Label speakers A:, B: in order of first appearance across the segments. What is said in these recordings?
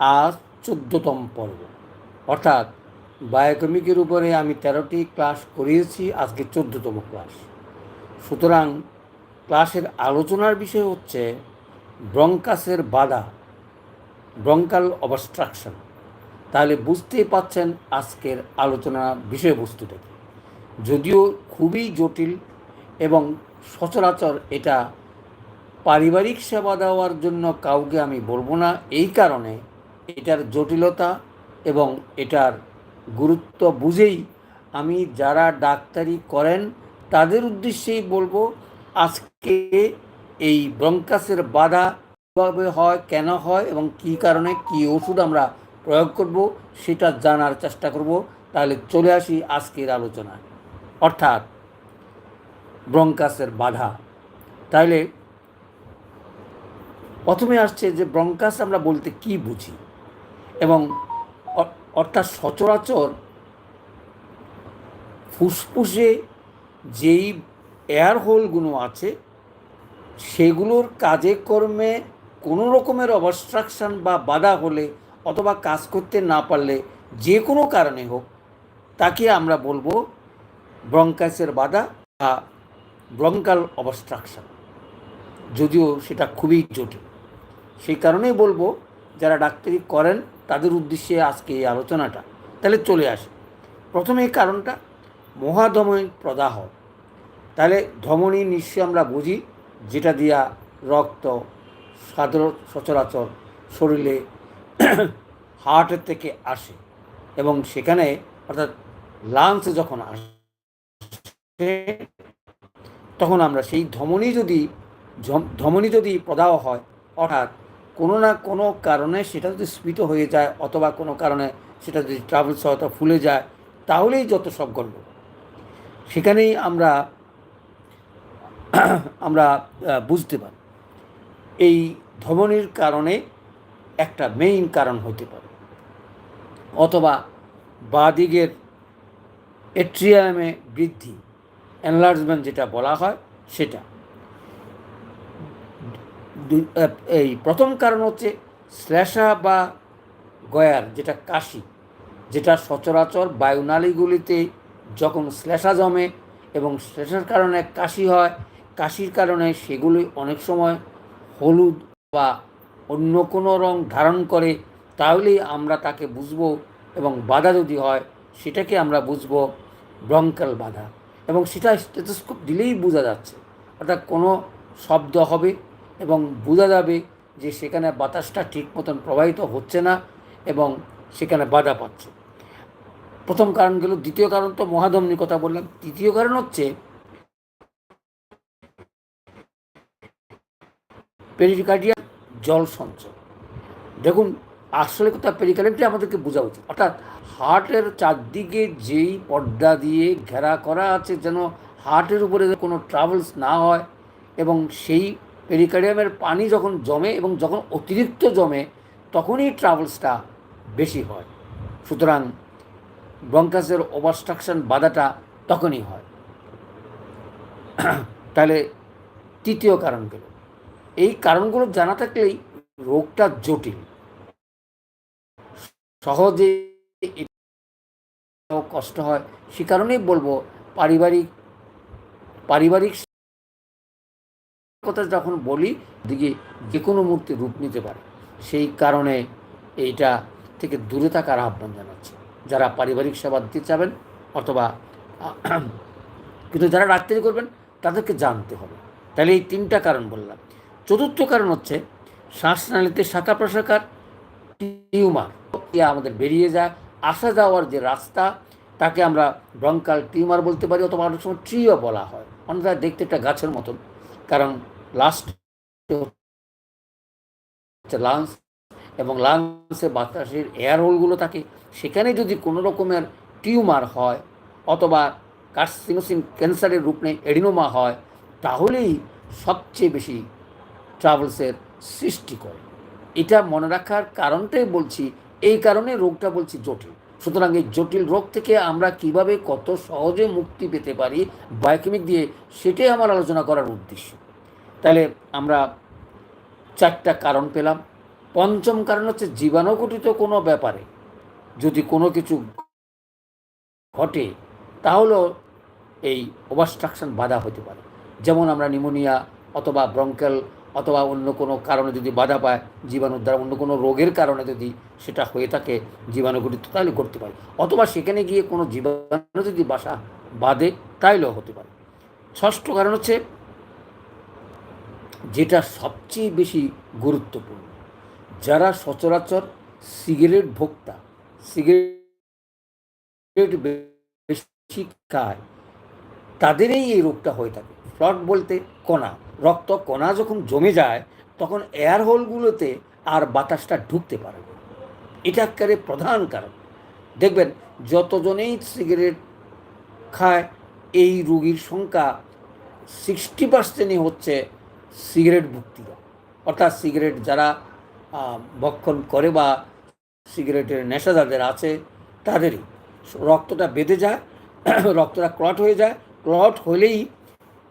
A: আজ চোদ্দতম পর্ব। অর্থাৎ বায়োকেমিকের উপরে আমি তেরোটি ক্লাস করিয়েছি, আজকে চোদ্দতম ক্লাস। সুতরাং ক্লাসের আলোচনার বিষয় হচ্ছে ব্রঙ্কাসের বাধা, ব্রঙ্কাল অবস্ট্রাকশন। তাহলে বুঝতেই পাচ্ছেন আজকের আলোচনা বিষয়বস্তুটা যদিও খুবই জটিল এবং সচরাচর এটা পারিবারিক সেবা দেওয়ার জন্য কাউকে আমি বলব না, এই কারণে এটার জটিলতা এবং এটার গুরুত্ব বুঝেই আমি যারা ডাক্তারি করেন, তাদের উদ্দেশ্যেই বলব আজকে এই ব্রঙ্কাসের বাধা কীভাবে হয়, কেন হয় এবং কি কারণে কী ওষুধ আমরা প্রয়োগ করব, সেটা জানার চেষ্টা করব। তাহলে চলে আসি আজকের আলোচনায়। অর্থাৎ ব্রঙ্কাসের বাধা। তাইলে প্রথমে আসছে যে ব্রঙ্কাস আমরা বলতে কি বুঝি? এবং অর্থাৎ সচরাচর ফুসফুসে যেই এয়ার হোলগুলো আছে, সেগুলোর কাজে কর্মে কোনো রকমের অবস্ট্রাকশন বা বাধা হলে অথবা কাজ করতে না পারলে যে কোনো কারণে হোক, তাকে আমরা বলব ব্রঙ্কাসের বাধা বা ব্রঙ্কাল অবস্ট্রাকশান যদিও সেটা খুবই জটিল। সেই কারণেই বলব, যারা ডাক্তারি করেন তাদের উদ্দেশ্যে আজকে এই আলোচনাটা। তাহলে চলে আসে। প্রথমে এই কারণটা, মহাধমনী প্রদাহ। তাহলে ধমনী নিশ্চয়ই আমরা বুঝি, যেটা দিয়া রক্ত সাধারণ সচরাচর শরীরে হার্টের থেকে আসে। এবং সেখানে অর্থাৎ লাংস যখন আসে, তখন আমরা সেই ধমনী যদি ধমনী যদি প্রদাহ হয়, অর্থাৎ কোনো না কোনো কারণে সেটা যদি স্ফীত হয়ে যায় অথবা কোনো কারণে সেটা যদি ট্রাভেলস হয়তো ফুলে যায়, তাহলেই যত সব গণ্ডগোল সেখানেই আমরা আমরা বুঝতে পারি। এই ধমনির কারণে একটা মেইন কারণ হতে পারে। অথবা বাদিকের এট্রিয়ামে বৃদ্ধি এনলার্জমেন্ট যেটা বলা হয় সেটা। এই প্রথম কারণ হচ্ছে শ্লেষা বা গয়ার, যেটা কাশি, যেটা সচরাচর বায়ুনালীগুলিতে যখন শ্লেষা জমে এবং শ্লেষার কারণে কাশি হয়, কাশির কারণে সেগুলি অনেক সময় হলুদ বা অন্য কোনো রং ধারণ করে, তাহলেই আমরা তাকে বুঝব এবং বাধা যদি হয়, সেটাকে আমরা বুঝব ব্রঙ্কাল বাধা। এবং সেটা স্টেথোস্কোপ দিলেই বোঝা যাচ্ছে। অর্থাৎ কোনো শব্দ হবে এবং বোঝা যাবে যে সেখানে বাতাসটা ঠিক মতন প্রবাহিত হচ্ছে না এবং সেখানে বাধা পাচ্ছে। প্রথম কারণ গেল, দ্বিতীয় কারণ তো মহাধমনির কথা বললাম। তৃতীয় কারণ হচ্ছে, পেরিকার্ডিয়া জল সঞ্চয়। দেখুন আসলে কথা পেরিকার্ডিয়ামটি আমাদেরকে বোঝা উচিত। অর্থাৎ হার্টের চারদিকে যেই পর্দা দিয়ে ঘেরা করা আছে যেন হার্টের উপরে কোনো ট্রাভেলস না হয় এবং সেই পেরিকার্ডিয়ামের পানি যখন জমে এবং যখন অতিরিক্ত জমে, তখনই ট্রাভেলসটা বেশি হয়। সুতরাং ব্রঙ্কাসের ওভারস্ট্রাকশন বাধাটা তখনই হয়। তাহলে তৃতীয় কারণ গেল এই কারণগুলো জানা থাকলেই রোগটা জটিল। সহজে কষ্ট হয়। সে কারণেই বলব, পারিবারিক পারিবারিক কথা যখন বলি দিকে যে কোনো মুহূর্তে রূপ নিতে পারে। সেই কারণে এইটা থেকে দূরে থাকার আহ্বান জানাচ্ছি। যারা পারিবারিক সেবা দিতে চাবেন অথবা, কিন্তু যারা ডাক্তারি করবেন, তাদেরকে জানতে হবে। তাহলে এই তিনটা কারণ বললাম। চতুর্থ কারণ হচ্ছে, শ্বাসনালীতে শাখা প্রশাখার টিউমার আমাদের বেরিয়ে যায়। আসা যাওয়ার যে রাস্তা, তাকে আমরা ব্রঙ্কাল টিউমার বলতে পারি, অথবা অনেক সময় ট্রিও বলা হয়। অনেকটা দেখতে একটা গাছের মতন। কারণ লাস্ট লাংস এবং লাংসে বাতাসের এয়ার হোলগুলো থাকে, সেখানে যদি কোনো রকমের টিউমার হয় অথবা কার্সিনোসিন ক্যান্সারের রূপ নেই এডিনোমা হয়, তাহলেই সবচেয়ে বেশি ট্রাভেলসের সৃষ্টি করে। এটা মনে রাখার কারণটাই বলছি, এই কারণে রোগটা বলছি জটিল। সুতরাং এই জটিল রোগ থেকে আমরা কীভাবে কত সহজে মুক্তি পেতে পারি বায়োকেমিক দিয়ে সেটাই আমার আলোচনা করার উদ্দেশ্য। তাহলে আমরা চারটা কারণ পেলাম। পঞ্চম কারণ হচ্ছে জীবাণুঘটিত কোনো ব্যাপারে যদি কোনো কিছু ঘটে, তাহলেও এই ওভারস্ট্রাকশন বাধা হতে পারে। যেমন আমরা নিউমোনিয়া অথবা ব্রঙ্কেল অথবা অন্য কোনো কারণে যদি বাধা পায় জীবাণুর দ্বারা অন্য কোনো রোগের কারণে যদি সেটা হয়ে থাকে জীবাণুঘটিত তাহলে করতে পারে। অথবা সেখানে গিয়ে কোনো জীবাণু যদি বাসা বাঁধে, তাইলেও হতে পারে। ষষ্ঠ কারণ হচ্ছে যেটা সবচেয়ে বেশি গুরুত্বপূর্ণ। যারা সচরাচর সিগারেট ভোক্তা, সিগারেট বেশি খায়, তাদেরই এই রোগটা হয়ে থাকে। ফ্লট বলতে কণা। রক্ত কণা যখন জমে যায়, তখন এয়ার হোলগুলোতে আর বাতাসটা ঢুকতে পারে না। এটা একেবারে প্রধান কারণ। দেখবেন, যতজনেই সিগারেট খায়, এই রোগীর সংখ্যা সিক্সটি পার্সেন্টই হচ্ছে সিগারেট ভুক্তিরা অর্থাৎ সিগারেট যারা ভক্ষণ করে বা সিগারেটের নেশা যাদের আছে, তাদেরই। রক্তটা বেঁধে যায়, রক্তটা ক্লট হয়ে যায়। ক্লট হলেই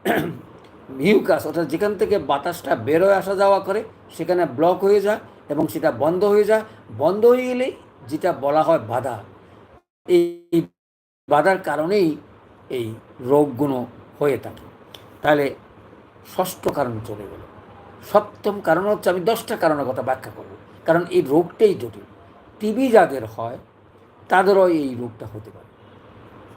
A: মিউকাস, অর্থাৎ যেখান থেকে বাতাসটা বেরোয় আসা যাওয়া করে, সেখানে ব্লক হয়ে যায় এবং সেটা বন্ধ হয়ে যায়। বন্ধ হয়ে গেলেই যেটা বলা হয় বাধা। এই বাধার কারণেই এই রোগগুলো হয়ে থাকে। তাহলে ষষ্ঠ কারণ চলে গেল সপ্তম কারণ হচ্ছে আমি দশটা কারণের কথা ব্যাখ্যা করব। কারণ এই রোগটাই জটিল। টিবি যাদের হয়, তাদেরও এই রোগটা হতে পারে।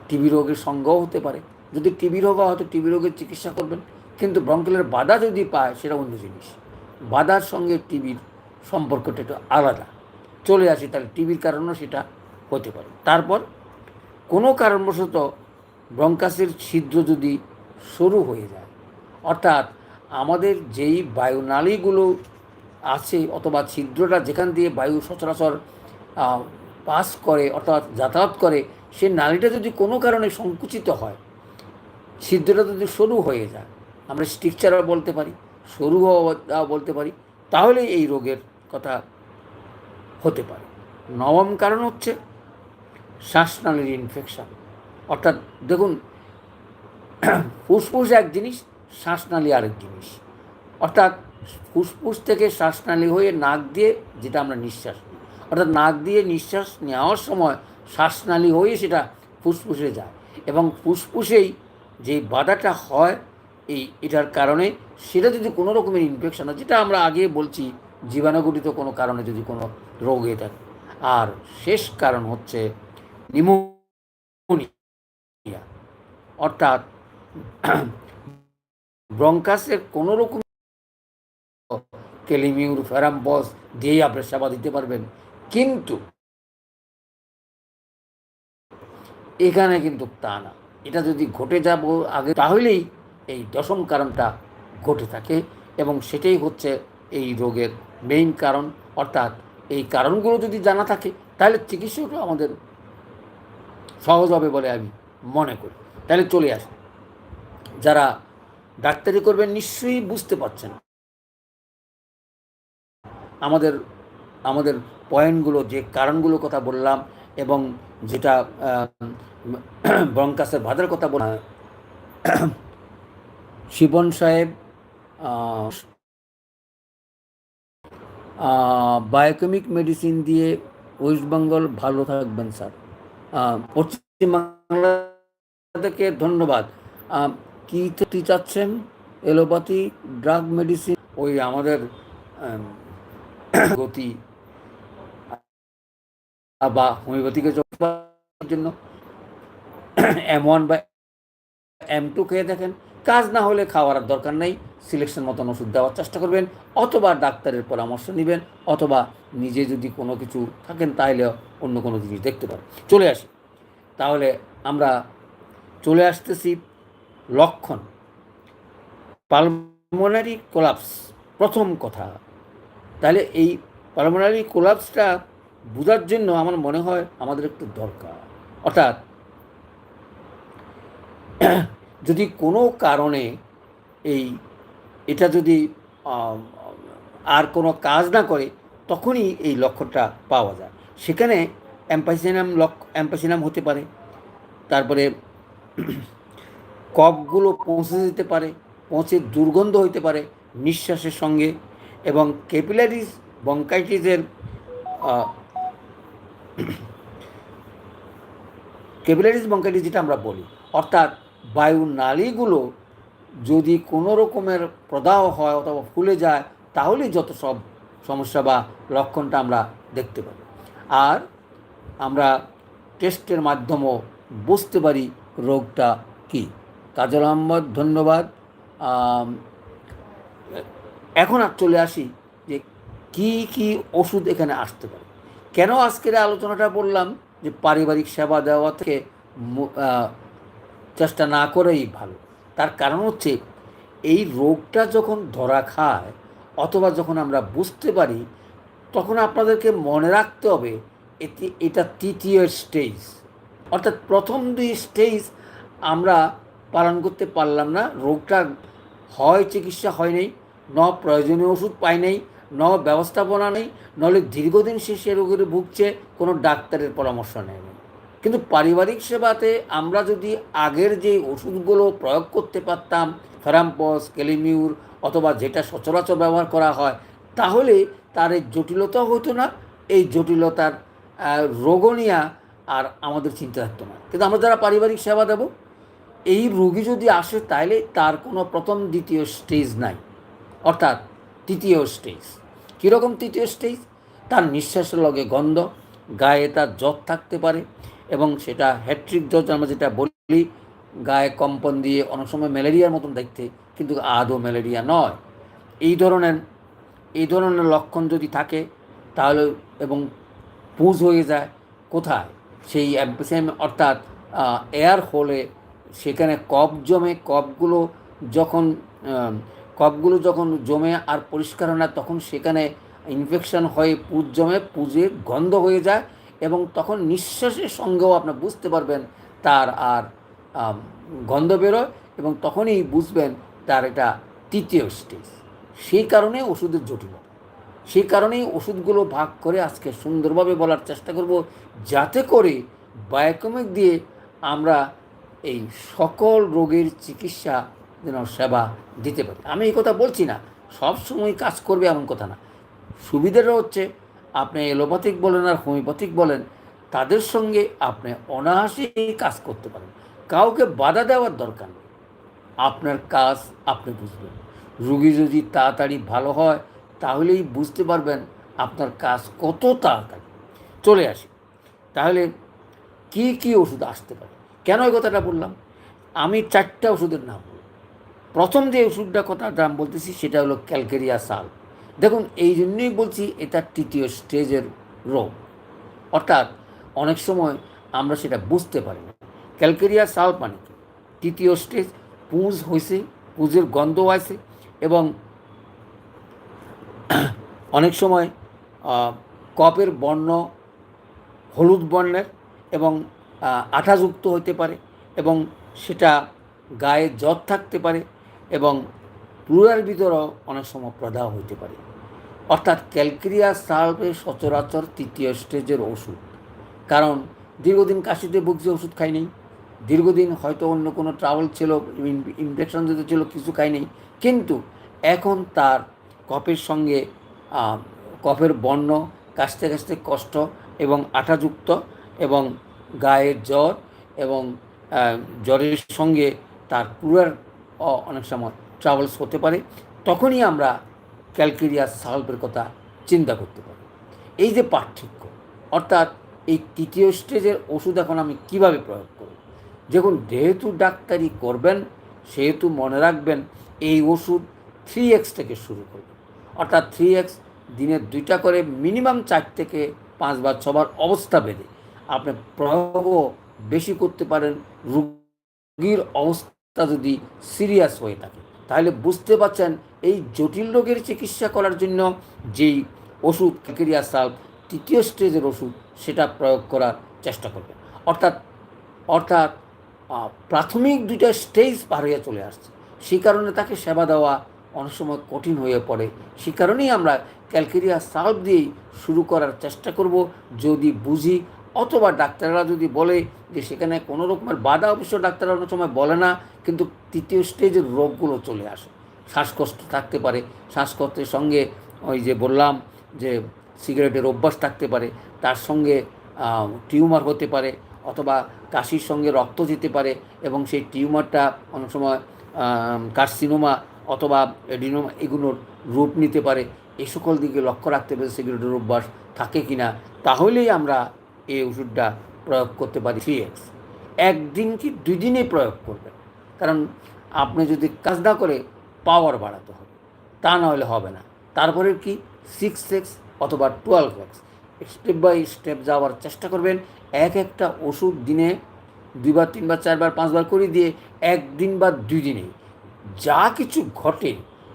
A: টিবি রোগের সঙ্গও হতে পারে। যদি টিবি রোগ হয় হয়তো টিবি রোগের চিকিৎসা করবেন। কিন্তু ব্রঙ্কেলের বাধা যদি পায়, সেটা অন্য জিনিস। বাধার সঙ্গে টিবির সম্পর্কটা একটু আলাদা। চলে আসি, তাহলে টিবির কারণেও সেটা হতে পারে। তারপর, কোনো কারণবশত ব্রঙ্কাসের ছিদ্র যদি সরু হয়ে যায় অর্থাৎ আমাদের যেই বায়ুনালীগুলো আছে অথবা ছিদ্রটা যেখান দিয়ে বায়ু সচরাচর পাস করে অর্থাৎ যাতায়াত করে, সে নালীটা যদি কোনো কারণে সংকুচিত হয়, ছিদ্রটা যদি সরু হয়ে যায়, আমরা স্ট্রিকচারও বলতে পারি, সরু হওয়া বলতে পারি, তাহলে এই রোগের কথা হতে পারে। নবম কারণ হচ্ছে শ্বাসনালীর ইনফেকশান অর্থাৎ দেখুন, ফুসফুস এক জিনিস শ্বাসনালী আরেক জিনিস। অর্থাৎ ফুসফুস থেকে শ্বাসনালী হয়ে নাক দিয়ে, যেটা আমরা নিঃশ্বাস নিই অর্থাৎ নাক দিয়ে নিঃশ্বাস নেওয়ার সময় শ্বাসনালী হয়ে সেটা ফুসফুসে যায় এবং ফুসফুসেই যে বাধাটা হয়, এই এটার কারণে সেটা যদি কোনো রকমের ইনফেকশন হয়, যেটা আমরা আগে বলছি, জীবাণুঘটিত কোনো কারণে যদি কোনো রোগ হয়ে থাকে। আর শেষ কারণ হচ্ছে নিউমোনিয়া। অর্থাৎ ব্রঙ্কাসের কোনো রকম কেলিমিউর ফেরাম্পস দিয়েই আপনি সেবা দিতে পারবেন। কিন্তু এখানে কিন্তু তা না। এটা যদি ঘটে যাব আগে, তাহলেই এই দশম কারণটা ঘটে থাকে এবং সেটাই হচ্ছে এই রোগের মেইন কারণ। অর্থাৎ এই কারণগুলো যদি জানা থাকে, তাহলে চিকিৎসকরা আমাদের সহজ হবে বলে আমি মনে করি। তাহলে চলে আসে। যারা ডাক্তারি করবেন, নিশ্চয়ই বুঝতে পারছেন। আমাদের আমাদের পয়েন্টগুলো, যে কারণগুলো কথা বললাম এবং যেটা ব্রঙ্কাসের বাধার কথা বললাম, শিবন সাহেব বায়োকেমিক মেডিসিন দিয়ে ওয়েস্ট বেঙ্গল ভালো থাকবেন, স্যার। পশ্চিমবাংলা থেকে ধন্যবাদ। কি চাচ্ছেন? এলোপ্যাথি, ড্রাগ মেডিসিন, ওই আমাদের গতি। বা হোমিওপ্যাথিকে জন্য এম ওয়ান বা এম টু খেয়ে দেখেন কাজ না হলে খাওয়ার দরকার নেই। সিলেকশন মতন ওষুধ দেওয়ার চেষ্টা করবেন। অথবা ডাক্তারের পরামর্শ নেবেন। অথবা নিজে যদি কোনো কিছু থাকেন তাহলে অন্য কোনো জিনিস দেখতে পারেন। চলে আসি। তাহলে আমরা চলে আসতেছি লক্ষণ। পালমোনারি কোলাপস প্রথম কথা। তাহলে এই পালমোনারি কোলাপসটা বোঝার জন্য আমার মনে হয় আমাদের একটু দরকার। অর্থাৎ, যদি কোনো কারণে এই, এটা যদি আর কোনো কাজ না করে, তখনই এই লক্ষণটা পাওয়া যায়। সেখানে অ্যাম্পাসিনাম লক্ষ অ্যাম্পাসিনাম হতে পারে। তারপরে কফগুলো পৌঁছে যেতে পারে, পৌঁছে দুর্গন্ধ হতে পারে নিঃশ্বাসের সঙ্গে এবং ক্যাপিলারিস বঙ্কাইটিসের ক্যাপিলারিস বঙ্কাইটিস যেটা আমরা বলি, অর্থাৎ বায়ুর নালীগুলো যদি কোনো রকমের প্রদাহ হয় অথবা ফুলে যায়, তাহলেই যত সব সমস্যা বা লক্ষণটা আমরা দেখতে পাই। আর আমরা টেস্টের মাধ্যমেও বুঝতে পারি রোগটা কী। কাজল আহমদ ধন্যবাদ। এখন আর চলে আসি যে কি কি ওষুধ এখানে আসতে পারে। কেন আজকের আলোচনাটা বললাম যে পারিবারিক সেবা দেওয়া থেকে চেষ্টা না করেই ভালো। তার কারণ হচ্ছে এই রোগটা যখন ধরা খায় অথবা যখন আমরা বুঝতে পারি, তখন আপনাদেরকে মনে রাখতে হবে এটি, এটা তৃতীয় স্টেজ অর্থাৎ প্রথম দুই স্টেজ আমরা পালন করতে পারলাম না। রোগটা হয় চিকিৎসা হয় নাই ন প্রয়োজনীয় ওষুধ পাই নাই ন ব্যবস্থাপনা নেই নলে দীর্ঘদিন সে সে রোগের ভুগছে কোনো ডাক্তারের পরামর্শ নেয়নি কিন্তু পারিবারিক সেবাতে আমরা যদি আগের যে ওষুধগুলো প্রয়োগ করতে পারতাম ফেরাম্পস কেলিমিউর অথবা যেটা সচরাচর ব্যবহার করা হয় তাহলে তার এই জটিলতা হতো না এই জটিলতার আহ, রোগও নিয়ে আর আমাদের চিন্তা থাকতো না। কিন্তু আমরা যারা পারিবারিক সেবা দেব এই রোগী যদি আসে তাহলে তার কোনো প্রথম, দ্বিতীয় স্টেজ নাই। অর্থাৎ তৃতীয় স্টেজ কীরকম তৃতীয় স্টেজ তার নিঃশ্বাসের লগে গন্ধ, গায়ে তার জ্বর থাকতে পারে এবং সেটা হ্যাট্রিক জ্বর আমরা যেটা বলি, গায়ে কম্পন দিয়ে অনেক সময় ম্যালেরিয়ার মতন দেখতে, কিন্তু আদৌ ম্যালেরিয়া নয়। এই ধরনের এই ধরনের লক্ষণ যদি থাকে, তাহলে এবং পুজ হয়ে যায়, কোথায়? সেই অর্থাৎ এয়ার হোলে সেখানে কফ জমে কফগুলো যখন আহ, কফগুলো যখন জমে আর পরিষ্কার হয় না তখন সেখানে ইনফেকশন হয়ে পুজ জমে পুজে গন্ধ হয়ে যায় এবং তখন নিঃশ্বাসের সঙ্গেও আপনি বুঝতে পারবেন তার আর গন্ধ বেরোয় এবং তখনই বুঝবেন তার এটা তৃতীয় স্টেজ সেই কারণে ওষুধের জটিলতা। সেই কারণেই ওষুধগুলো ভাগ করে আজকে সুন্দরভাবে বলার চেষ্টা করব যাতে করে বায়োকমিক দিয়ে আমরা এই সকল রোগের চিকিৎসা যেন সেবা দিতে পারি। আমি এই কথা বলছি না, সব সময় কাজ করবে এমন কথা না। সুবিধাটা হচ্ছে, আপনি এলোপ্যাথিক বলেন আর হোমিওপ্যাথিক বলেন, তাদের সঙ্গে আপনি অনায়াসেই কাজ করতে পারেন। কাউকে বাধা দেওয়ার দরকার নেই। আপনার কাজ আপনি বুঝবেন। রুগী যদি তাড়াতাড়ি ভালো হয়, তাহলেই বুঝতে পারবেন আপনার কাজ কত তাড়াতাড়ি। চলে আসে। তাহলে কি কি ওষুধ আসতে পারে? কেন এই কথাটা বললাম? আমি চারটা ওষুধের নাম প্রথম যে ওষুধটা কথা দাম বলতেছি সেটা হলো ক্যালকেরিয়া সাল। দেখুন, এই জন্যই বলছি এটা তৃতীয় স্টেজের রোগ। অর্থাৎ অনেক সময় আমরা সেটা বুঝতে পারি না। ক্যালকেরিয়া সাল মানে তৃতীয় স্টেজ, পুঁজ হয়েছে পুঁজের গন্ধ আছে এবং অনেক সময় কপের বর্ণ হলুদ বর্ণের এবং আঠাযুক্ত হতে পারে এবং সেটা গায়ে জ্বর থাকতে পারে এবং প্লুরার ভিতরেও অনেক সময় প্রদাহ হতে পারে। অর্থাৎ ক্যালকেরিয়া সালভে সচরাচর তৃতীয় স্টেজের ওষুধ। কারণ দীর্ঘদিন কাশিতে ভুগছে, ওষুধ খাই নেই। দীর্ঘদিন হয়তো অন্য কোনো ট্রাভেল ছিল ইনফেকশন যদি ছিল, কিছু খাই নেই। কিন্তু এখন তার কফের সঙ্গে কফের বর্ণ কাশতে কাশতে কষ্ট এবং আঠাযুক্ত এবং গায়ের জ্বর এবং জ্বরের সঙ্গে তার পুরার অনেক সময় ট্রাভেলস হতে পারে, তখনই আমরা ক্যালকেরিয়া সালভের কথা চিন্তা করতে পারি। এই যে পার্থক্য, অর্থাৎ এই তৃতীয় স্টেজের ওষুধ এখন আমি কীভাবে প্রয়োগ করব? দেখুন, যেহেতু ডাক্তারি করবেন, সেহেতু মনে রাখবেন, এই ওষুধ থ্রি এক্স থেকে শুরু করবেন অর্থাৎ থ্রি এক্স দিনের দুইটা করে মিনিমাম চার থেকে পাঁচবার ছবার অবস্থা বেঁধে। আপনি প্রয়োগও বেশি করতে পারেন, রোগীর অবস্থা যদি সিরিয়াস হয়ে থাকে। তাহলে বুঝতে পারছেন এই জটিল রোগের চিকিৎসা করার জন্য যেই ওষুধ ক্যাকেরিয়া সাল্ভ তৃতীয় স্টেজের ওষুধ, সেটা প্রয়োগ করার চেষ্টা করবেন। অর্থাৎ অর্থাৎ প্রাথমিক দুইটা স্টেজ পার হয়ে চলে আসছে। সেই কারণে তাকে সেবা দেওয়া অনেক সময় কঠিন হয়ে পড়ে। সেই কারণেই আমরা ক্যালকেরিয়া সাল্ভ দিয়েই শুরু করার চেষ্টা করব। যদি বুঝি অথবা ডাক্তাররা যদি বলে যে সেখানে কোনো রকমের বাধা অবশ্য ডাক্তাররা অনেক সময় বলে না, কিন্তু তৃতীয় স্টেজের রোগগুলো চলে আসে। শ্বাসকষ্ট থাকতে পারে, শ্বাসকষ্টের সঙ্গে ওই যে বললাম যে সিগারেটের অভ্যাস থাকতে পারে, তার সঙ্গে টিউমার হতে পারে অথবা কাশির সঙ্গে রক্ত যেতে পারে এবং সেই টিউমারটা অনেক সময় কার্সিনোমা অথবা এডিনোমা এগুলোর রূপ নিতে পারে। এই সকল দিকে লক্ষ্য রাখতে পারে সিগারেটের অভ্যাস থাকে কি না তাহলেই আমরা এই ওষুধটা প্রয়োগ করতে পারি থ্রি এক্স একদিন কি দুই দিনে প্রয়োগ করবেন কারণ আপনি যদি কাজ না করে পাওয়ার বাড়াতে হবে, তা না হলে হবে না। তারপরে কি সিক্স এক্স অথবা twelve X step by step যাওয়ার চেষ্টা করবেন, এক একটা ওষুধ দিনে দুইবার, তিনবার, চারবার, পাঁচবার করে দিয়ে একদিন বা দুই দিনে যা কিছু ঘটে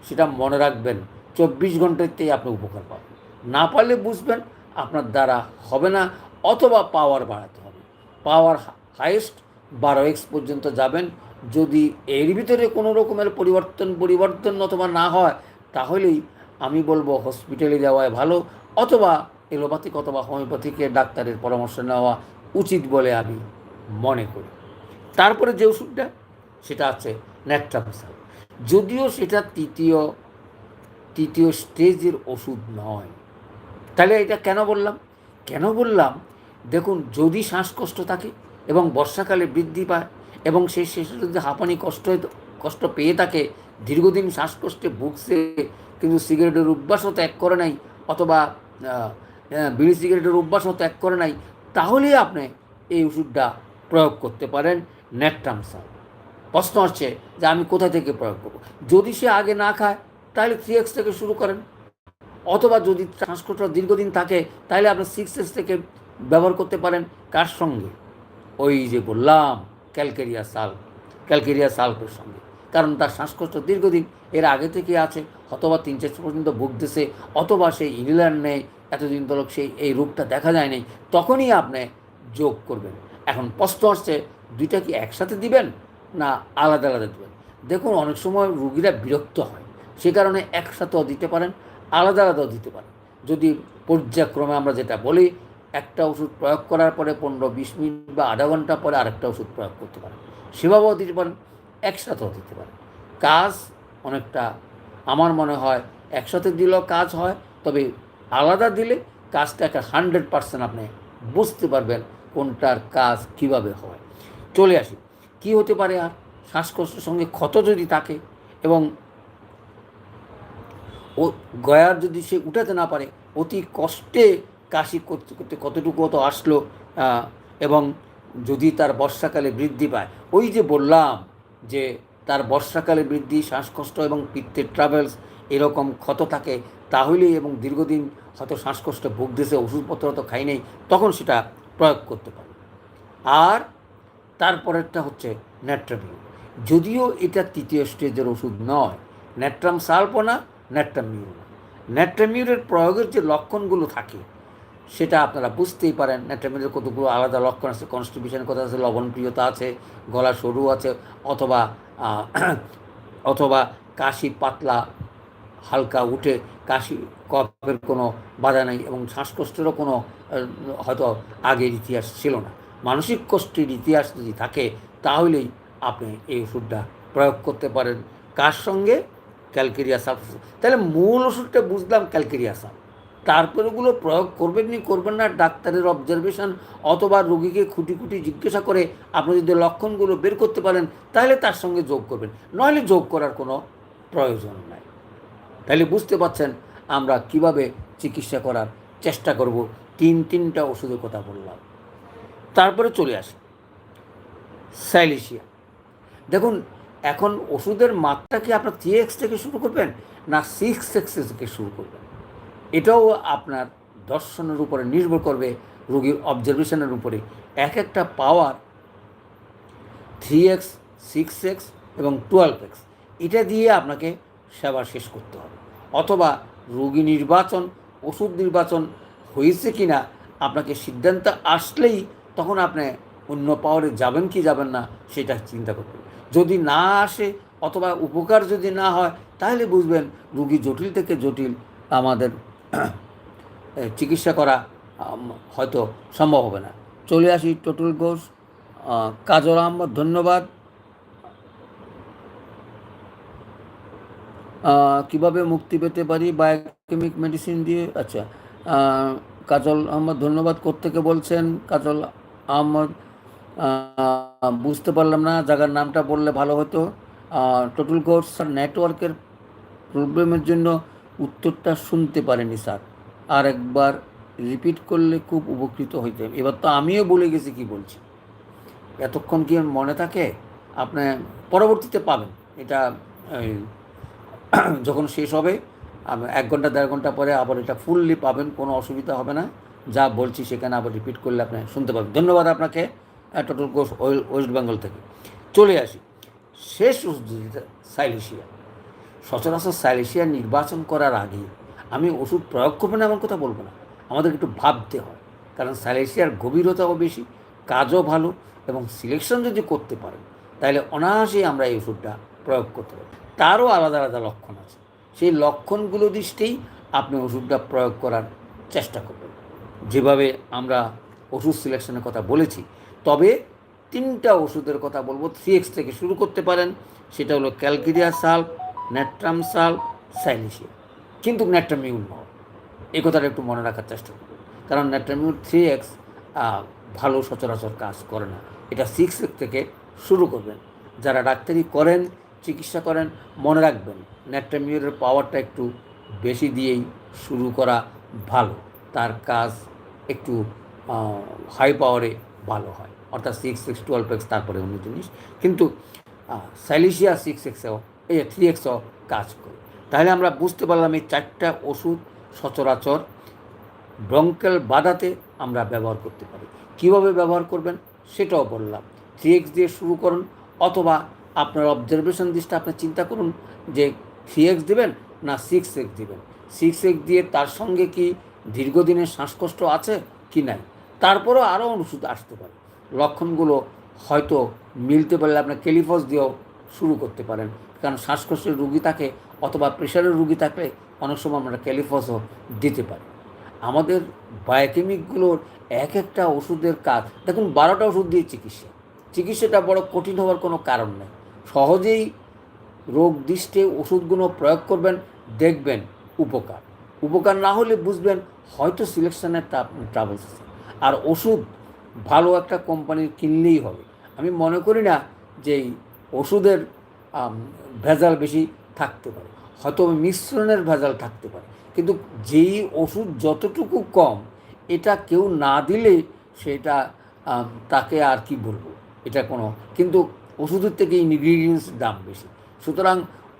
A: সেটা মনে রাখবেন, চব্বিশ ঘন্টাতেই আপনি উপকার পাবেন। না পারলে বুঝবেন, আপনার দ্বারা হবে না অথবা পাওয়ার বাড়াতে হবে। পাওয়ার হাইয়েস্ট বারো এক্স পর্যন্ত যাবেন। যদি এর ভিতরে কোনো রকমের পরিবর্তন পরিবর্তন অথবা না হয়, তাহলেই আমি বলব হসপিটালে যাওয়াই ভালো অথবা এলোপ্যাথিক অথবা হোমিওপ্যাথিকে ডাক্তারের পরামর্শ নেওয়া উচিত বলে আমি মনে করি। তারপরে যে ওষুধটা, সেটা আছে ন্যাট্রামসাল যদিও সেটা তৃতীয় তৃতীয় স্টেজের ওষুধ নয়। তাহলে এটা কেন বললাম? কেন বললাম? দেখুন, যদি শ্বাসকষ্ট থাকে এবং বর্ষাকালে বৃদ্ধি পায় এবং সেই শেষে যদি হাঁপানি কষ্ট কষ্ট পেয়ে থাকে, দীর্ঘদিন শ্বাসকষ্টে ভুগছে, কিন্তু সিগারেটের অভ্যাসও ত্যাগ করে নাই অথবা বিড়ি সিগারেটের অভ্যাসও ত্যাগ করে নাই, তাহলেই আপনি এই ওষুধটা প্রয়োগ করতে পারেন ন্যাট্রামসাল প্রশ্ন হচ্ছে যে আমি কোথা থেকে প্রয়োগ করব? যদি সে আগে না খায়, তাহলে থ্রি এক্স থেকে শুরু করেন। অথবা যদি শ্বাসকষ্ট দীর্ঘদিন থাকে, তাহলে আপনি সিক্স এস থেকে ব্যবহার করতে পারেন। কার সঙ্গে? ওই যে বললাম, ক্যালকেরিয়া সাল, ক্যালকেরিয়া সাল্পের সঙ্গে। কারণ তার শ্বাসকষ্ট দীর্ঘদিন এর আগে থেকে আছে, অথবা তিন চার পর্যন্ত ভুগতেছে, অথবা সেই ইংল্যান্ড নেই, এতদিন তলক সেই এই রূপটা দেখা যায় নাই তখনই আপনি যোগ করবেন। এখন প্রশ্ন আসছে, দুইটা কি একসাথে দিবেন না আলাদা আলাদা দেবেন? দেখুন, অনেক সময় রুগীরা বিরক্ত হয়, সে কারণে একসাথেও দিতে পারেন আলাদা আলাদাও দিতে পারে। যদি পর্যায়ক্রমে আমরা যেটা বলি, একটা ওষুধ প্রয়োগ করার পরে পনেরো বিশ মিনিট বা আধা ঘণ্টা পরে আরেকটা ওষুধ প্রয়োগ করতে পারেন সেভাবেও দিতে পারেন, একসাথেও দিতে পারেন। কাজ অনেকটা আমার মনে হয় একসাথে দিলেও কাজ হয়, তবে আলাদা দিলে কাজটা একটা হান্ড্রেড পার্সেন্ট আপনি বুঝতে পারবেন কোনটার কাজ কীভাবে হয়। চলে আসি, কি হতে পারে আর? শ্বাসকষ্টের সঙ্গে ক্ষত যদি থাকে এবং ও গয়ার যদি সে উঠাতে না পারে, অতি কষ্টে কাশি করতে করতে কতটুকু তো আসলো এবং যদি তার বর্ষাকালে বৃদ্ধি পায়। ওই যে বললাম যে তার বর্ষাকালে বৃদ্ধি, শ্বাসকষ্ট এবং পিত্তের ট্রাভেলস এরকম ক্ষত থাকে, তাহলেই এবং দীর্ঘদিন হয়তো শ্বাসকষ্টে ভুগতেছে, ওষুধপত্র তো খাই নেই, তখন সেটা প্রয়োগ করতে পারে। আর তারপরেরটা হচ্ছে ন্যাট্রামিউ যদিও এটা তৃতীয় স্টেজের ওষুধ নয় ন্যাট্রাম সালপো না ন্যাট্রামিউর ন্যাট্রামিউরের প্রয়োগের যে লক্ষণগুলো থাকে, সেটা আপনারা বুঝতেই পারেন। ন্যাট্রামিউরের কতগুলো আলাদা লক্ষণ আছে কনস্টিবিউশনের কথা আছে, লবণপ্রিয়তা আছে, গলা সরু আছে, অথবা অথবা কাশি পাতলা, হালকা উঠে কাশি কফের কোনো বাধা নেই এবং শ্বাসকষ্টেরও কোনো হয়তো আগের ইতিহাস ছিল না। মানসিক কষ্টের ইতিহাস যদি থাকে, তাহলেই আপনি এই ওষুধটা প্রয়োগ করতে পারেন। কার সঙ্গে? ক্যালকেরিয়া সাপ তাহলে মূল ওষুধটা বুঝলাম ক্যালকেরিয়া সাপ তারপরে ওগুলো প্রয়োগ করবেন নি, করবেন না, ডাক্তারের অবজারভেশন অথবা রোগীকে খুঁটি খুঁটি জিজ্ঞাসা করে আপনি যদি লক্ষণগুলো বের করতে পারেন, তাহলে তার সঙ্গে যোগ করবেন। নইলে যোগ করার কোনো প্রয়োজন নাই। তাহলে বুঝতে পারছেন আমরা কীভাবে চিকিৎসা করার চেষ্টা করব। তিন, তিনটা ওষুধের কথা বললাম। তারপরে চলে আসে। সাইলিশিয়া দেখুন এখন ওষুধের মাত্রা কি আপনার থ্রি এক্স থেকে শুরু করবেন, না সিক্স এক্স থেকে শুরু করবেন? এটাও আপনার দর্শনের উপরে নির্ভর করবে, রোগীর অবজারভেশনের উপরে। এক একটা power three X six X এবং টুয়েলভ এক্স এটা দিয়ে আপনাকে সেবা শেষ করতে হবে। অথবা রোগী নির্বাচন, ওষুধ নির্বাচন হয়েছে কি না আপনাকে সিদ্ধান্ত আসলেই তখন আপনি অন্য পাওয়ারে যাবেন কি যাবেন না সেটা চিন্তা করবেন যদি না আসে অথবা উপকার যদি না হয় তাহলে বুঝবেন রুগী জটিল থেকে জটিল আমাদের চিকিৎসা করা হয়তো সম্ভব হবে না। চলে আসি টটুল ঘোষ কাজল আহমদ ধন্যবাদ। কীভাবে মুক্তি পেতে পারি বায়োকেমিক মেডিসিন দিয়ে? আচ্ছা কাজল আহমদ ধন্যবাদ। কোত্থেকে বলছেন? কাজল আহমদ আহ, বুঝতে পারলাম না, জায়গার নামটা বললে ভালো হতো। টোটাল কোর্স নেটওয়ার্কের প্রবলেমের জন্য উত্তরটা শুনতে পারেনি, স্যার। আর একবার রিপিট করলে খুব উপকৃত হইতেন এবার তো আমিও বলে গেছি কি বলছি। এতক্ষণ কি মনে থাকে? আপনি পরবর্তীতে পাবেন। এটা যখন শেষ হবে এক ঘণ্টা, দেড় ঘণ্টা পরে আবার এটা ফুললি পাবেন, কোনো অসুবিধা হবে না। যা বলছি সেখানে আবার রিপিট করলে আপনি শুনতে পাবেন। ধন্যবাদ আপনাকে। টোটাল কোর্স ওয়েস্ট বেঙ্গল থেকে। চলে আসি। শেষ ওষুধ সাইলেশিয়া। সচরাচর সাইলেশিয়া নির্বাচন করার আগে আমি ওষুধ প্রয়োগ করব না এমন কথা বলব না। আমাদের একটু ভাবতে হয়। কারণ সাইলেশিয়ার গভীরতাও বেশি, কাজও ভালো এবং সিলেকশন যদি করতে পারেন, তাহলে অনায়াসেই আমরা এই ওষুধটা প্রয়োগ করতে পারি তারও আলাদা আলাদা লক্ষণ আছে। সেই লক্ষণগুলো দৃষ্টেই আপনি ওষুধটা প্রয়োগ করার চেষ্টা করবেন। যেভাবে আমরা ওষুধ সিলেকশনের কথা বলেছি তবে তিনটা ওষুধের কথা বলব। থ্রি এক্স থেকে শুরু করতে পারেন, সেটা হলো ক্যালকিরিয়া সাল ন্যাট্রাম সাল সাইলিশিয়া কিন্তু ন্যাট্রামিউল নয়। এই কথাটা একটু মনে রাখার চেষ্টা করুন। কারণ ন্যাট্রামিউল থ্রি এক্স ভালো সচরাচর কাজ করে না। এটা সিক্স এক্স থেকে শুরু করবেন। যারা ডাক্তারি করেন, চিকিৎসা করেন, মনে রাখবেন ন্যাট্রামিউলের পাওয়ারটা একটু বেশি দিয়েই শুরু করা ভালো। তার কাজ একটু হাই পাওয়ারে ভালো হয়। অর্থাৎ সিক্স সিক্স টুয়েলভ এক্স তারপরে অন্য জিনিস। কিন্তু সাইলিশিয়া সিক্স এক্সেও এই থ্রি এক্সও কাজ করে। তাহলে আমরা বুঝতে পারলাম এই চারটা ওষুধ সচরাচর ব্রঙ্কেল বাধাতে আমরা ব্যবহার করতে পারি। কীভাবে ব্যবহার করবেন সেটাও বললাম। থ্রি এক্স দিয়ে শুরু করুন, অথবা আপনার অবজারভেশন দৃষ্টি আপনি চিন্তা করুন যে থ্রি এক্স দেবেন না সিক্স এক্স দেবেন। সিক্স এক্স দিয়ে তার সঙ্গে কি দীর্ঘদিনের শ্বাসকষ্ট আছে কি নাই? তারপরেও আরও ওষুধ আসতে পারে। লক্ষণগুলো হয়তো মিলতে পারলে আপনার কেলিফস দিয়েও শুরু করতে পারেন। কারণ শ্বাসকষ্টের রুগী থাকে অথবা প্রেশারের রুগী থাকলে অনেক সময় আমরা ক্যালিফসও দিতে পারি। আমাদের বায়োকেমিকগুলোর এক একটা ওষুধের কাজ, দেখুন বারোটা ওষুধ দিয়ে চিকিৎসা। চিকিৎসাটা বড় কঠিন হওয়ার কোনো কারণ নেই। সহজেই রোগ দৃষ্টে ওষুধগুলো প্রয়োগ করবেন, দেখবেন উপকার। উপকার না হলে বুঝবেন হয়তো সিলেকশনের ট্রাভেলস আর ওষুধ ভালো একটা কোম্পানির কিনলেই হবে। আমি মনে করি না যে ওষুধের ভেজাল বেশি থাকতে পারে। হয়তো মিশ্রণের ভেজাল থাকতে পারে। কিন্তু যেই ওষুধ যতটুকু কম, এটা কেউ না দিলে সেটা তাকে আর কি বলব? এটা কোনো, কিন্তু ওষুধের থেকে ইনগ্রিডিয়েন্টস দাম বেশি। সুতরাং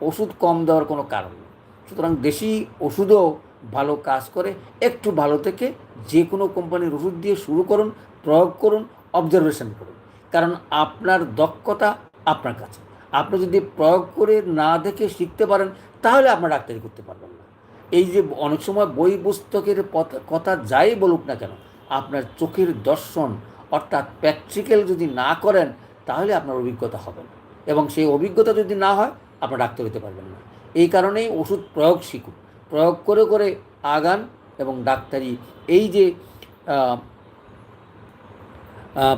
A: ওষুধ কম দেওয়ার কোনো কারণ নেই। সুতরাং দেশি ওষুধও ভালো কাজ করে, একটু ভালো থেকে যে কোনো কোম্পানির ওষুধ দিয়ে শুরু করুন, প্রয়োগ করুন অবজারভেশন করুন। কারণ আপনার দক্ষতা আপনার কাছে। আপনি যদি প্রয়োগ করে না দেখে শিখতে পারেন, তাহলে আপনার ডাক্তারি করতে পারবেন না। এই যে অনেক সময় বই পুস্তকের কথা যাই বলুক না কেন, আপনার চোখের দর্শন অর্থাৎ প্র্যাকটিক্যাল যদি না করেন, তাহলে আপনার অভিজ্ঞতা হবে না। এবং সেই অভিজ্ঞতা যদি না হয়, আপনার ডাক্তার হতে পারবেন না। এই কারণেই ওষুধ প্রয়োগ শিখুন। প্রয়োগ করে করে আগান এবং ডাক্তারি। এই যে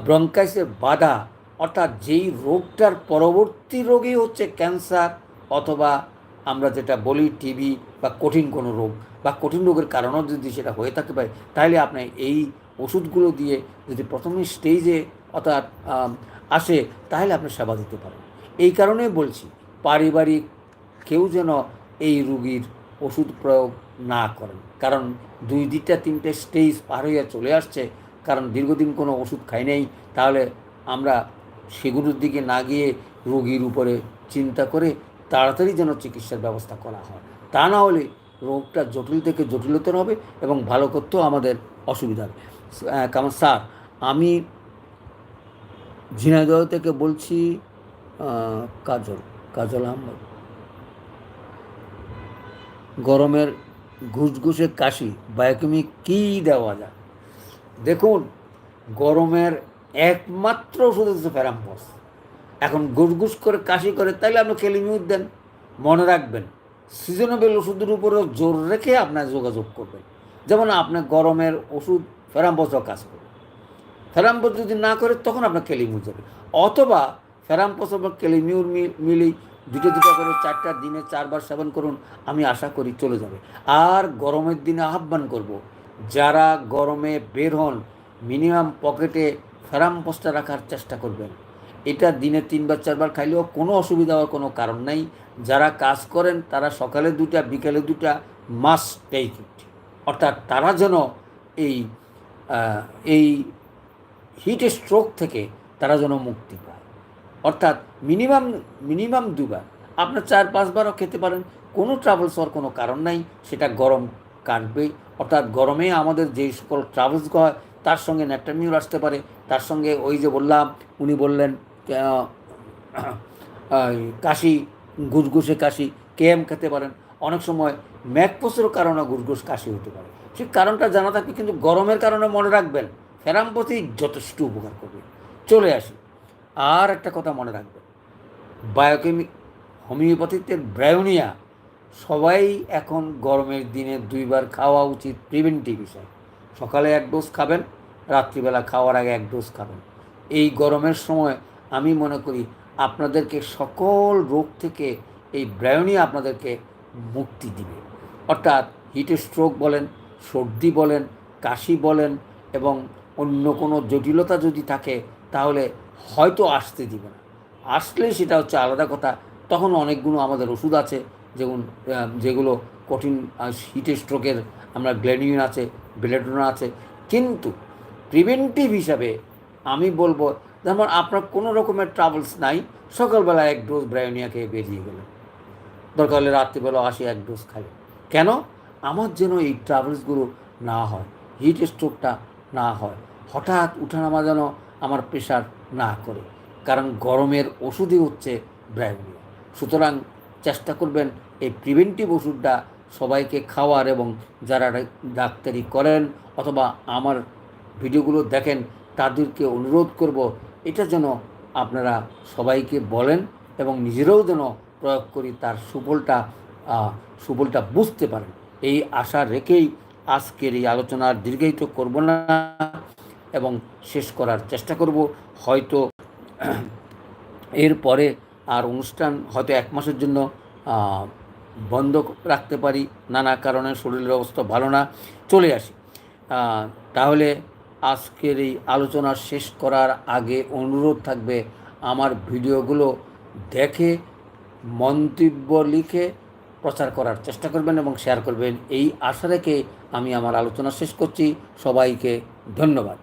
A: ব্রঙ্কাইসের বাধা, অর্থাৎ যেই রোগটার পরবর্তী রোগই হচ্ছে ক্যান্সার অথবা আমরা যেটা বলি টিবি বা কঠিন কোনো রোগ বা কঠিন রোগের কারণেও যদি সেটা হয়ে থাকতে পারে তাহলে আপনি এই ওষুধগুলো দিয়ে যদি প্রথমে স্টেজে অর্থাৎ আসে, তাহলে আপনি সেবা দিতে পারেন। এই কারণে বলছি, পারিবারিক কেউ যেন এই রুগীর ওষুধ প্রয়োগ না করেন। কারণ দুই দুইটা তিনটে স্টেজ পার হইয়া চলে আসছে। কারণ দীর্ঘদিন কোনো ওষুধ খাই নাই, তাহলে আমরা সেগুলোর দিকে না গিয়ে রোগীর উপরে চিন্তা করে তাড়াতাড়ি যেন চিকিৎসার ব্যবস্থা করা হয়। তা না হলে রোগটা জটিল থেকে জটিলতর হবে এবং ভালো করতেও আমাদের অসুবিধা হবে। কারণ স্যার, আমি ঝিনাইদহ থেকে বলছি কাজল কাজল আহমদ। গরমের ঘুষঘুষে কাশি বায়োকেমিক কী দেওয়া যায়? দেখুন, গরমের একমাত্র ওষুধ হচ্ছে ফেরাম্পস এখন গুসগুস করে কাশি করে তাহলে আপনি কেলিমিউট দেন, মনে রাখবেন সিজনেবল ওষুধের উপরেও জোর রেখে আপনার যোগাযোগ করবেন। যেমন আপনার গরমের ওষুধ ফেরাম্পসও কাজ করবে ফেরাম্পস যদি না করে, তখন আপনার কেলিমিউট যাবে অথবা ফেরাম্পস এবং কেলিমিউর মি- মিলেই দুটো দুটো করে চারটা, দিনে চারবার সেবন করুন, আমি আশা করি চলে যাবে। আর গরমের দিনে আহ্বান করব, যারা গরমে বের হন মিনিমাম পকেটে ফেরাম পোস্টা রাখার চেষ্টা করবেন। এটা দিনে তিনবার, চারবার খাইলেও কোনো অসুবিধা হওয়ার কোনো কারণ নাই। যারা কাজ করেন, তারা সকালে দুটা বিকেলে দুটা মাস টেক অর্থাৎ তারা যেন এই এই হিট স্ট্রোক থেকে তারা যেন মুক্তি পায়। অর্থাৎ মিনিমাম মিনিমাম দুবার, আপনার চার, পাঁচবারও খেতে পারেন। কোনো ট্রাভেলস হওয়ার কোনো কারণ নাই, সেটা গরম কাটবে অর্থাৎ গরমে আমাদের যে সকল ট্রাভেলস হয়, তার সঙ্গে ন্যাট্রামিউর আসতে পারে। তার সঙ্গে ওই যে বললাম, উনি বললেন কাশি গুসগুসে কাশি কেএম খেতে পারেন। অনেক সময় ম্যাকপোসের কারণে গুসগুস কাশি হতে পারে। সেই কারণটা জানা থাকবে কিন্তু গরমের কারণে মনে রাখবেন, ফেরামপতি যথেষ্ট উপকার করবে। চলে আসি। আর একটা কথা মনে রাখবেন বায়োকেমি হোমিওপ্যাথিতে ব্রায়োনিয়া সবাই এখন গরমের দিনে দুইবার খাওয়া উচিত প্রিভেন্টিভ হিসাবে। সকালে এক ডোজ খাবেন, রাত্রিবেলা খাওয়ার আগে এক ডোজ খাবেন। এই গরমের সময় আমি মনে করি আপনাদেরকে সকল রোগ থেকে এই ব্রায়োনিয়া আপনাদেরকে মুক্তি দিবে। অর্থাৎ হিট স্ট্রোক বলেন, সর্দি বলেন, কাশি বলেন এবং অন্য কোনো জটিলতা যদি থাকে তাহলে হয়তো আসতে দিবে না। আসলে সেটা হচ্ছে আলাদা কথা। তখন অনেকগুলো আমাদের ওষুধ আছে, যেমন যেগুলো কঠিন হিট স্ট্রোকের আমরা গ্ল্যানিউন আছে বেলেডোনা আছে। কিন্তু প্রিভেন্টিভ হিসাবে আমি বলব, যেমন আপনার কোনো রকমের ট্রাভেলস নাই, সকালবেলা এক ডোজ ব্রায়োনিয়া খেয়ে বেরিয়ে গেলেন। দরকার হলে রাত্রিবেলা আসি এক ডোজ খাই কেন? আমার যেন এই ট্রাভেলসগুলো না হয় হিট স্ট্রোকটা না হয়। হঠাৎ উঠানামা যেন আমার প্রেশার না করে, কারণ গরমের ওষুধই হচ্ছে ব্রায়োনিয়া সুতরাং চেষ্টা করবেন এই প্রিভেন্টিভ ওষুধটা সবাইকে খাওয়ার এবং যারা ডাক্তারি করেন অথবা আমার ভিডিওগুলো দেখেন, তাদেরকে অনুরোধ করব এটা যেন আপনারা সবাইকে বলেন এবং নিজেরাও যেন প্রয়োগ করি তার সুফলটা সুফলটা বুঝতে পারেন। এই আশা রেখেই আজকের এই আলোচনার দীর্ঘায়িত করব না। এবং শেষ করার চেষ্টা করব। হয়তো এরপরে আর অনুষ্ঠান হয়তো এক মাসের জন্য বন্ধ রাখতে পারি। নানা কারণে শরীরের অবস্থা ভালো না। চলে আসি। তাহলে আজকের এই আলোচনা শেষ করার আগে অনুরোধ থাকবে আমার ভিডিওগুলো দেখে, মন্তব্য লিখে প্রচার করার চেষ্টা করবেন এবং শেয়ার করবেন। এই আশা রেখে আমি আমার আলোচনা শেষ করছি। সবাইকে ধন্যবাদ।